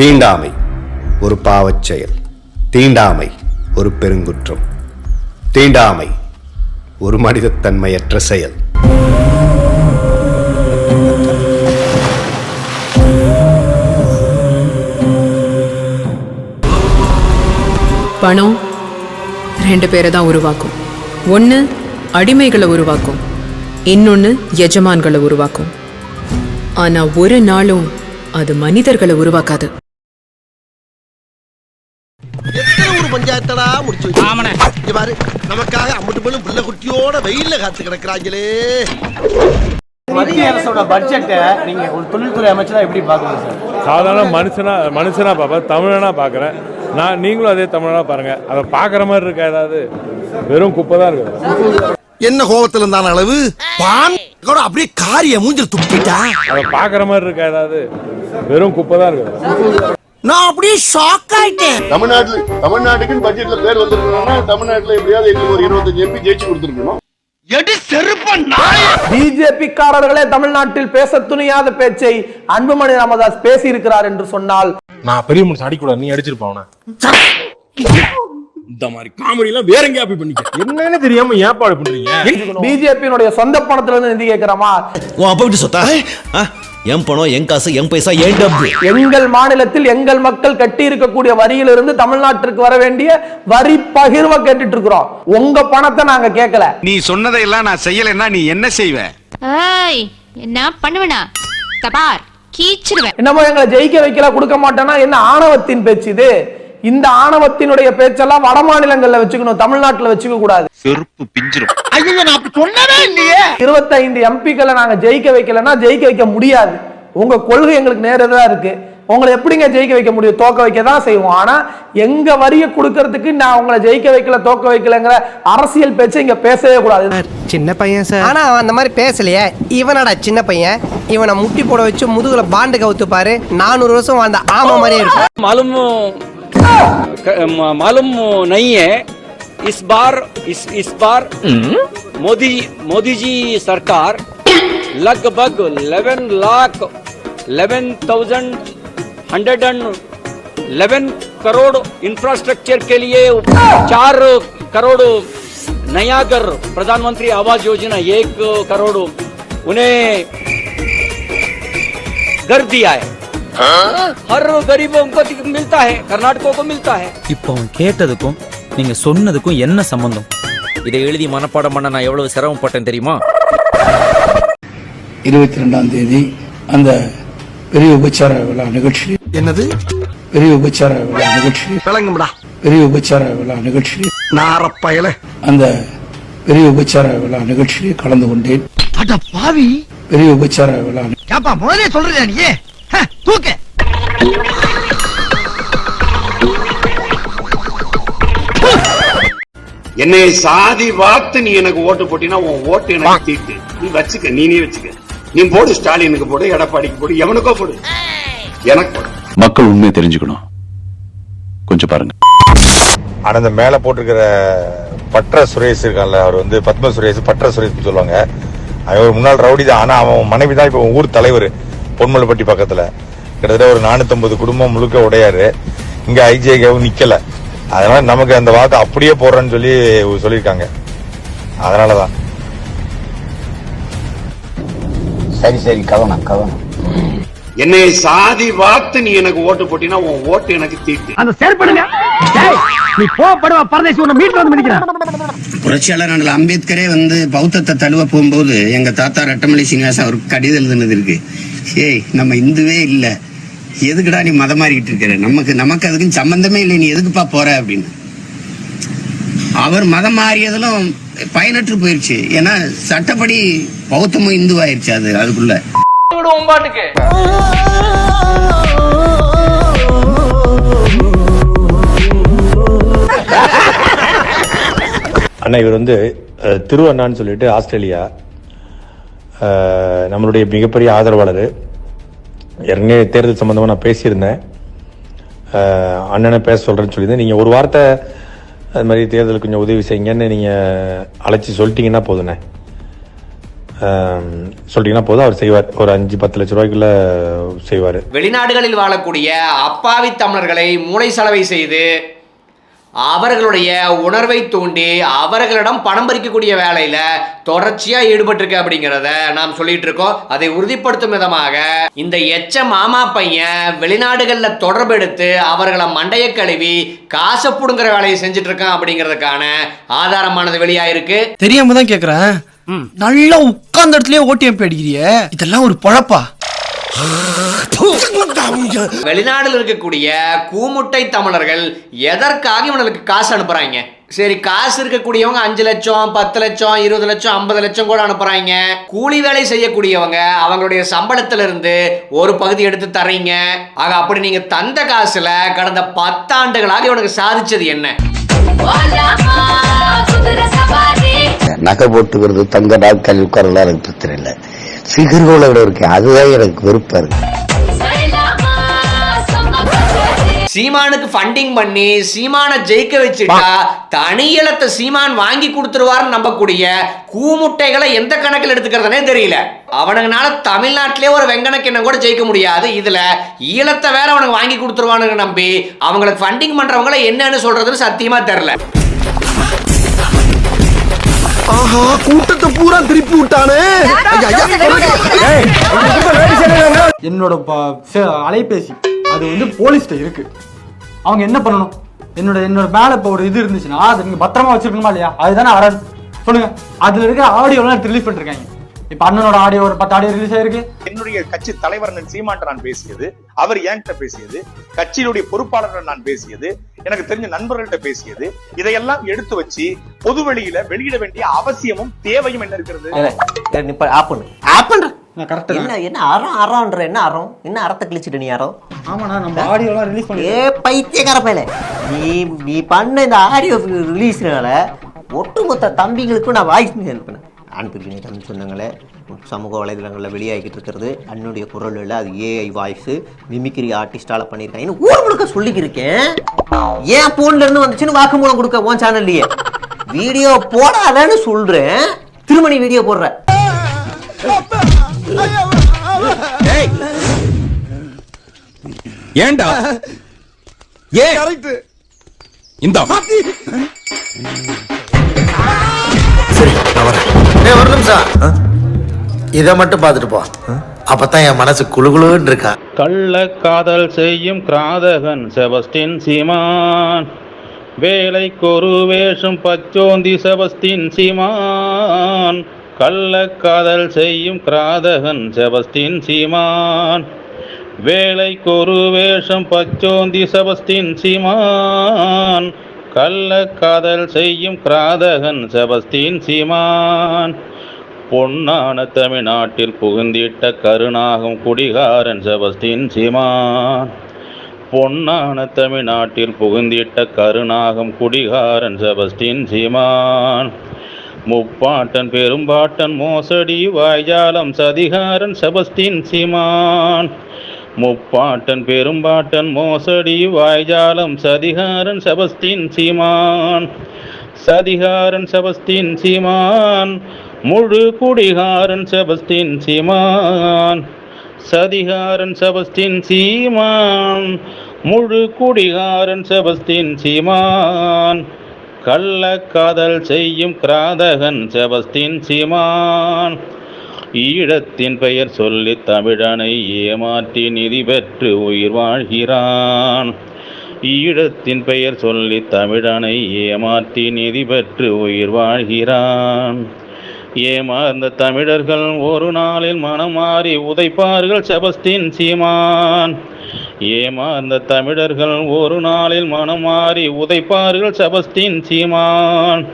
தீண்டாமை ஒரு பாவச் செயல். தீண்டாமை ஒரு பெருங்குற்றம். தீண்டாமை ஒரு மனிதத்தன்மையற்ற செயல். பணம் ரெண்டு பேரை தான் உருவாக்கும். ஒன்று அடிமைகளை உருவாக்கும். இன்னொன்று எஜமான்களை உருவாக்கும். ஆனா ஒரு நாளும் அது மனிதர்களை உருவாக்காது. பஞ்சாயத்தடா முடிச்சு இங்க பாரு நமக்காக அம்பட்டு பெண்ணும் பிள்ளை குட்டியோட வெயில்ல காத்து கிடக்குறாங்களே மத்திய அரசோட பட்ஜெட்டை நீங்க ஒரு தொழில்துறை அமைச்சரா எப்படி பாக்குறீங்க சார்? சாதாரண மனுஷனா மனுஷனா பார்ப்பேன் தமிழனா பார்க்குறேன். நான் நீங்களும் அதே தமிழனா பாருங்க. அதை பார்க்குற மாதிரி இருக்கா ஏதாவது? வெறும் குப்பை தான் இருக்குது. என்ன கோவத்துல இருந்தான அளவு? பான் கூட அப்படியே காரிய மூஞ்சில் துப்பிட்டா? அதை பார்க்குற மாதிரி இருக்கா ஏதாவது? வெறும் குப்பை தான் இருக்குது. நான் அப்படியே ஷாக் ஆயிட்டேன். தமிழ்நாட்டுல தமிழ்நாட்டுக்குன்னு பட்ஜெட்ல பேர் வந்திருக்கணும்னா தமிழ்நாட்டுல எப்படியாவது எங்களுக்கு ஒரு இருபத்தஞ்சு எம்பி ஜெயிச்சு கொடுத்துருக்கணும். எடி செருப்ப நாய! பிஜேபி காரர்களே தமிழ்நாட்டில் பேச துணியாத பேச்சை அன்புமணி ராமதாஸ் பேசி இருக்கிறார் என்று சொன்னால் நான் பெரிய மனுஷன் அடிக்கூடாது நீ அடிச்சிருப்பான் அவனை. இந்த மாதிரி காமெடி எல்லாம் வேற எங்கேயா போய் பண்ணிக்க? என்னன்னு தெரியாம ஏற்பாடு பண்றீங்க? பிஜேபியினுடைய சொந்த பணத்துல இருந்து நிதி கேட்கிறோமா? உன் அப்பா விட்டு சொத்தா? என் பணம் என் காசு என் பைசா என் டப்பு எங்கள் மாநிலத்தில் எங்கள் மக்கள் கட்டி இருக்கக்கூடிய வரியிலிருந்து தமிழ்நாட்டிற்கு வர வேண்டிய வரி பகிர்வை கேட்டுட்டு இருக்கிறோம் உங்க பணத்தை நாங்க கேட்கல. நீ சொன்னதையெல்லாம் நான் செய்யலைன்னா நீ என்ன செய்வ? ஏய் என்ன பண்ணுவனா? தபார் கீச்சிருவேன். என்னமோ எங்களை ஜெயிக்க வைக்கல கொடுக்க மாட்டேன்னா என்ன ஆணவத்தின் பேச்சு இது? இந்த ஆணவத்தினுடைய பேச்செல்லாம் வட மாநிலங்கள்ல வச்சுக்கணும் தமிழ்நாட்டுல வச்சுக்க கூடாது. செருப்பு பிஞ்சிரும். இருபத்தைந்து எம்பிக்களை நாங்க ஜெயிக்க வைக்கலன்னா ஜெயிக்க வைக்க முடியாது. உங்க கொள்கை எங்களுக்கு நேரதா இருக்கு. உங்களை எப்படிங்க ஜெயிக்க வைக்க முடியும்? தோக்க வைக்க தான் செய்வோம். ஆனா எங்க வரிய கொடுக்கறதுக்கு நான் உங்களை ஜெயிக்க வைக்கல தோக்க வைக்கலங்கிற அரசியல் பேச்சு இங்க பேசவே கூடாது. சின்ன பையன் சார். ஆனா அவன் அந்த மாதிரி பேசலையே. இவனடா சின்ன பையன். இவனை முட்டி போட வச்சு முதுகுல பாண்டு கவுத்துப்பாரு. நானூறு வருஷம் அந்த ஆமா மாதிரியே இருக்கும் மலமும் मालूम नहीं है। इस बार इस इस बार मोदी मोदी जी सरकार लगभग 11 lakh 11,000 hundred and 11 crore infrastructure के लिए चार करोड़ नया घर प्रधानमंत्री आवास योजना एक करोड़ उन्हें घर दिया है। ஹர் கரீபோ மில்தா ஹே கர்நாடகோ மில்தா ஹே. இப்போ அவன் கேட்டதுக்கும் நீங்க சொன்னதுக்கும் என்ன சம்பந்தம்? இதை எழுதி மனப்பாடம் பண்ண நான் எவ்வளவு சிரமப்பட்டேன் தெரியுமா? இருபத்தி ரெண்டாம் தேதி அந்த பெரிய உபச்சார விழா நிகழ்ச்சி. என்னது? பெரிய உபச்சார விழா நிகழ்ச்சி. விளங்கும்டா. பெரிய உபச்சார விழா நிகழ்ச்சி. நாரப்பயல. அந்த பெரிய உபச்சார விழா நிகழ்ச்சியில் கலந்து கொண்டேன். பாவி. பெரிய உபச்சார விழா முதலே சொல்றேன் நீ தூக்கு. என்னை சாதி வார்த்து நீ எனக்கு ஓட்டு போட்டினா உன் ஓட்டு எனக்கு தீட்டு நீ வச்சுக்க நீ நீ வச்சுக்க. நீ போடு ஸ்டாலினுக்கு போடு எடப்பாடிக்கு போடு எவனுக்கோ போடு. எனக்கு போடு. மக்கள் உண்மையை தெரிஞ்சுக்கணும். கொஞ்சம் பாருங்க. ஆனா இந்த மேல போட்டிருக்கிற பற்ற சுரேஷ் இருக்கான்ல அவர் வந்து பத்ம சுரேஷ் பற்ற சுரேஷ் சொல்லுவாங்க. அவன் ஒரு முன்னாள் ரவுடி தான் ஆனா அவன் மனைவி தான் இப்ப ஊர் தலைவர். பொன்மலைப்பட்டி பக்கத்துல. கிட்டத்தட்ட ஒரு நானூத்தம்பது குடும்பம் முழுக்க உடையாரு. இங்க ஐஜேகவும் நிக்கல. அதனால நமக்கு அந்த வார்த்தை அப்படியே போடுறேன்னு சொல்லி சொல்லியிருக்காங்க. அதனாலதான். சரி சரி கவனம் கவனம். என்னை சாதி வார்த்து நீ எனக்கு ஓட்டு போட்டினா உன் ஓட்டு எனக்கு தீட்டு. அந்த செயற்படுங்க. நீ போப்படுவா பரதேசி உன்னை மீட்டு வந்து மிதிக்கிறேன் புரட்சியாளர் அண்ணல் அம்பேத்கரே வந்து பௌத்தத்தை தழுவ போகும்போது எங்க தாத்தா ரட்டமலை சீனிவாசன் அவருக்கு கடிதம் எழுதுனது இருக்கு. ஏய் நம்ம இந்துவே இல்லை. எதுக்குடா நீ மதம் மாறிக்கிட்டு இருக்கிற? நமக்கு நமக்கு அதுக்கும் சம்பந்தமே இல்லை. நீ எதுக்குப்பா போற அப்படின்னு. அவர் மதம் மாறியதெல்லாம் பயனற்று போயிருச்சு. ஏன்னா சட்டப்படி பௌத்தமும் இந்துவாயிருச்சு அது அதுக்குள்ள. பாட்டுக்கு அண்ணா இவர் வந்து திருவண்ணான்னு சொல்லிட்டு ஆஸ்திரேலியா நம்மளுடைய மிகப்பெரிய ஆதரவாளர். ஏற்கனவே தேர்தல் சம்மந்தமாக நான் பேசியிருந்தேன். அண்ணனை பேச சொல்கிறேன்னு சொல்லியிருந்தேன். நீங்கள் ஒரு வார்த்தை அது மாதிரி தேர்தலுக்கு கொஞ்சம் உதவி செய்யுங்கன்னு நீங்கள் அழைச்சி சொல்லிட்டீங்கன்னா போதுண்ணே. சொல்லிட்டீங்கன்னா போதும். அவர் செய்வார். ஒரு அஞ்சு பத்து லட்ச ரூபாய்க்குள்ள செய்வார். வெளிநாடுகளில் வாழக்கூடிய அப்பாவி தமிழர்களை மூளை செலவை செய்து அவர்களுடைய உணர்வை தூண்டி அவர்களிடம் பணம் பறிக்கக்கூடிய வேலையில தொடர்ச்சியா ஈடுபட்டிருக்கு அப்படிங்கிறத நாம் சொல்லிட்டு இருக்கோம். அதை உறுதிப்படுத்தும் விதமாக இந்த எச்ச மாமா பையன் வெளிநாடுகளில் தொடர்பு எடுத்து அவர்களை மண்டைய கழுவி காசை புடுங்குற வேலையை செஞ்சுட்டு இருக்கான் அப்படிங்கிறதுக்கான ஆதாரமானது வெளியாயிருக்கு. தெரியாம தான் கேக்குறேன். நல்லா உட்கார்ந்த இடத்துலயே ஓட்டியம் அடிக்கிறிய. இதெல்லாம் ஒரு பொழப்பா? வெளிநாடுல இருக்கக்கூடிய கூமுட்டை தமிழர்கள் எதற்காக இவனுக்கு காசு அனுப்புறாங்க? சரி காசு இருக்கக்கூடியவங்க அஞ்சு லட்சம் பத்து லட்சம் இருபது லட்சம் ஐம்பது லட்சம் கூட அனுப்புறாங்க. கூலி வேலை செய்யக்கூடியவங்க அவங்களுடைய சம்பளத்துல இருந்து ஒரு பகுதி எடுத்து தர்றீங்க. ஆக அப்படி நீங்க தந்த காசுல கடந்த பத்தாண்டுகளாக இவனுக்கு சாதிச்சது என்ன? நகை போட்டுக்கிறது தங்க நாட்கள் உட்காரலாம் எனக்கு பிரச்சனை இல்லை ஃபிகர்களோட இருக்கு அதுதான் எனக்கு வெறுப்பா இருக்கு. சீமானுக்கு ஃபண்டிங் பண்ணி சீமானை ஜெயிக்க வச்சுட்டா தனி இலத்தை சீமான் வாங்கி கொடுத்துருவாருன்னு நம்பக்கூடிய கூமுட்டைகளை எந்த கணக்கில் எடுத்துக்கிறதுனே தெரியல. அவனுங்கனால தமிழ்நாட்டிலே ஒரு வெங்கனக்கிண்ணம் கூட ஜெயிக்க முடியாது. இதுல ஈழத்தை வேற அவனுக்கு வாங்கி கொடுத்துருவானுங்க நம்பி அவங்களுக்கு ஃபண்டிங் பண்றவங்கள என்னன்னு சொல்றதுன்னு சத்தியமா தெரியல. ஆஹா கூட்டத்தை பூரா திருப்பி விட்டானே. என்னோட அலைபேசி அது வந்து போலீஸ்ட்ட இருக்கு. அவங்க என்ன பண்ணணும்? என்னோட என்னோட மேல இப்போ ஒரு இது இருந்துச்சுன்னா அதை நீங்க பத்திரமா வச்சிருக்கணுமா இல்லையா? அதுதானே அரண் சொல்லுங்க. அதுல இருக்கிற ஆடியோலாம் ரிலீஸ் பண்ணிருக்காங்க இப்ப அண்ணனோட ஆடியோ ஒரு பத்து ஆடியோ ரிலீஸ் ஆயிருக்கு. என்னுடைய கட்சி தலைவர் சீமான் நான் பேசியது அவர் என்கிட்ட பேசியது கட்சியினுடைய பொறுப்பாளர்கள் நான் பேசியது எனக்கு தெரிஞ்ச நண்பர்கள்ட்ட பேசியது இதையெல்லாம் எடுத்து வச்சு பொது வெளியில வெளியிட வேண்டிய அவசியமும் தேவையும் என்ன இருக்கிறது? கரெக்ட் என்ன என்ன அறம் அறம்ன்ற என்ன அறம்? என்ன அறத்தை கிழிச்சிட்டு நீ அறம் ஆமாண்ணா நம்ம ஆடியோலாம் ரிலீஸ் பண்ணி ஏ பைத்தியக்கார பயல. நீ நீ பண்ண இந்த ஆடியோ ரிலீஸ்னால ஒட்டுமொத்த தம்பிங்களுக்கும் நான் வாய்ஸ் அனுப்பினேன் அனுப்பிருக்கேன் சொன்னாங்களே சமூக வலைதளங்களில் வெளியாகிட்டு இருக்கிறது அன்னுடைய குரல் இல்லை அது ஏஐ வாய்ஸ் மிமிக்ரி ஆர்டிஸ்டால பண்ணியிருக்காங்க ஊர் முழுக்க சொல்லிக்கிருக்கேன். ஏன் போன்ல இருந்து வந்துச்சுன்னு வாக்குமூலம் கொடுக்க உன் சேனல்லையே வீடியோ போடாதன்னு சொல்றேன். திருமணி வீடியோ போடுற. ஏன்டா? ஏன் கரெக்ட் இந்த. ஒரு நிமிஷம். இதை மட்டும் பார்த்துட்டு போ. அப்பதான் என் மனசு குழுகுழுன்னு இருக்கா. கள்ள காதல் செய்யும் கிராதகன் செபஸ்டின் சீமான். வேலைக்கொரு வேஷம் பச்சோந்தி செபஸ்டின் சீமான். கள்ள காதல் செய்யும் கிராதகன் செபஸ்டின் சீமான். வேலைக்கொரு வேஷம் பச்சோந்தி செபஸ்டின் சீமான். கள்ள காதல் செய்யும் கிராதகன் செபஸ்தீன் சீமான். பொன்னான தமிழ்நாட்டில் புகுந்திட்ட கருணாகும் குடிகாரன் செபஸ்தீன் சீமான். பொன்னான தமிழ்நாட்டில் புகுந்திட்ட கருணாகும் குடிகாரன் செபஸ்டின் சீமான். முப்பாட்டன் பெரும்பாட்டன் மோசடி வாய்ஜாலம் சதிகாரன் செபஸ்டின் சீமான். முப்பாட்டன் பெரும்பாட்டன் மோசடி வாய்ஜாலம் சதிகாரன் செபஸ்தின் சீமான். சதிகாரன் செபஸ்தின் சீமான். முழு குடிகாரன் செபஸ்தின் சீமான். சதிகாரன் செபஸ்தின் சீமான். முழு குடிகாரன் செபஸ்தின் சீமான். கள்ளக்காதல் செய்யும் கிராதகன் செபஸ்தின் சீமான். ஈழத்தின் பெயர் சொல்லி தமிழனை ஏமாற்றி நிதி பெற்று உயிர் வாழ்கிறான். ஈழத்தின் பெயர் சொல்லி தமிழனை ஏமாற்றி நிதி பெற்று உயிர் வாழ்கிறான். ஏமாந்த தமிழர்கள் ஒரு நாளில் மனம் மாறி உதைப்பார்கள் செபஸ்டின் சீமான். ஏமாந்த தமிழர்கள் ஒரு நாளில் மனம் மாறி உதைப்பார்கள் செபஸ்டின் சீமான்.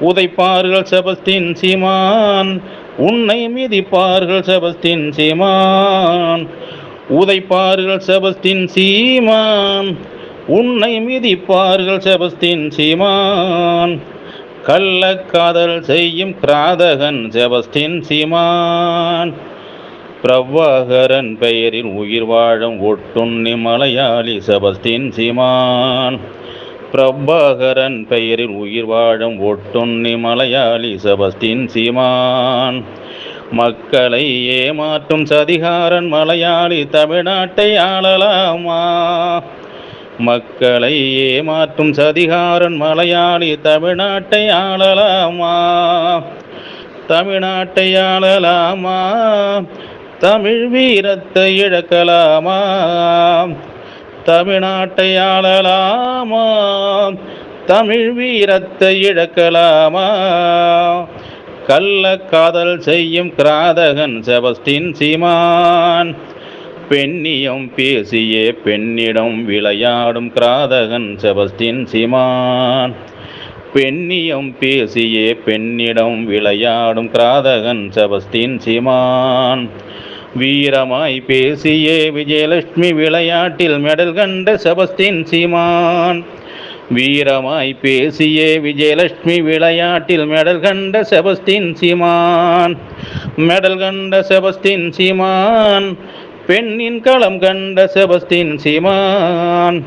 உதைப்பார்கள் செபஸ்டின் சீமான். உன்னை மிதிப்பார்கள் செபஸ்டின் சீமான். உதைப்பார்கள் செபஸ்டின் சீமான். உன்னை மிதிப்பார்கள் செபஸ்தின் சீமான். கள்ளக்காதல் செய்யும் கிராதகன் செபஸ்டின் சீமான். பிரபாகரன் பெயரில் உயிர் வாழும் ஒட்டுண்ணி மலையாளி செபஸ்டின் சீமான். பிரபாகரன் பெயரில் உயிர் வாழும் ஒட்டுண்ணி மலையாளி செபஸ்டின் சீமான். மக்களை ஏமாற்றும் சதிகாரன் மலையாளி தமிழ்நாட்டை ஆளலாமா? மக்களை ஏமாற்றும் சதிகாரன் மலையாளி தமிழ்நாட்டை ஆளலாமா? தமிழ்நாட்டை ஆளலாமா? தமிழ் வீரத்தை இழக்கலாமா? தமிழ்நாட்டை ஆளலாமா தமிழ் வீரத்தை இழக்கலாமா கள்ள காதல் செய்யும் கிராதகன் செபஸ்டின் சீமான். பெண்ணியம் பேசியே பெண்ணிடம் விளையாடும் கிராதகன் செபஸ்டின் சீமான். பெண்ணியம் பேசியே பெண்ணிடம் விளையாடும் கிராதகன் செபஸ்டின் சீமான். வீரமாய் பேசியே விஜயலட்சுமி விளையாட்டில் மெடல் கண்ட செபஸ்டின் சீமான். வீரமாய் பேசியே விஜயலட்சுமி விளையாட்டில் மெடல் கண்ட செபஸ்டின் சீமான். மெடல் கண்ட செபஸ்டின் சீமான். பெண்ணின் களம் கண்ட செபஸ்டின் சீமான்.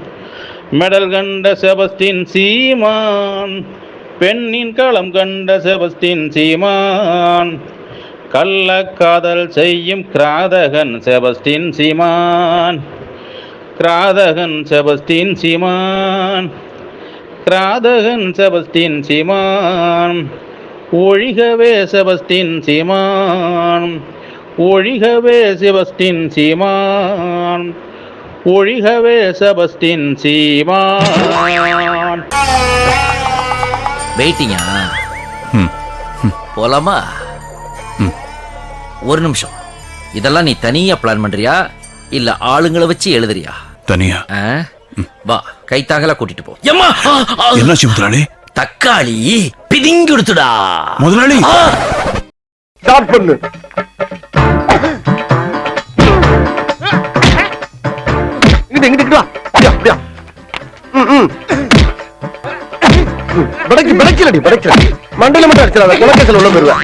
மெடல் கண்ட செபஸ்டின் சீமான். பெண்ணின் களம் கண்ட செபஸ்டின் சீமான். கள்ள காதல் செய்யும் கிராதகன் செபஸ்டின் சீமான். கிராதகன் செபஸ்டின் சீமான். கிராதகன் செபஸ்டின் சீமான். ஒழிகவே செபஸ்டின் சீமான். ஒழிகவே செபஸ்டின் சீமான். ஒழிகவே செபஸ்டின் சீமான். வெயிட்டிங்கா போலாமா? ஒரு நிமிஷம். இதெல்லாம் நீ தனியா பிளான் பண்றியா? இல்ல ஆளுங்களை வச்சு எழுதுறியா? தனியா? வா கைத்தாங்கலா கூட்டிட்டு போ. எம்மா! என்னாச்சு முதலாளி? தக்காளி பிதிங்கி கொடுத்துடா. முதலாளி! ஸ்டார்ட் பண்ணு. இங்கிட்டு இங்கிட்டு வா. அப்படியா அப்படியா? ம். பிடைக்கு பிடைக்கலடி பிடைக்கல மட்டும் அடிச்சிடாத குலக்கத்தில் உள்ள போயிருவேன்.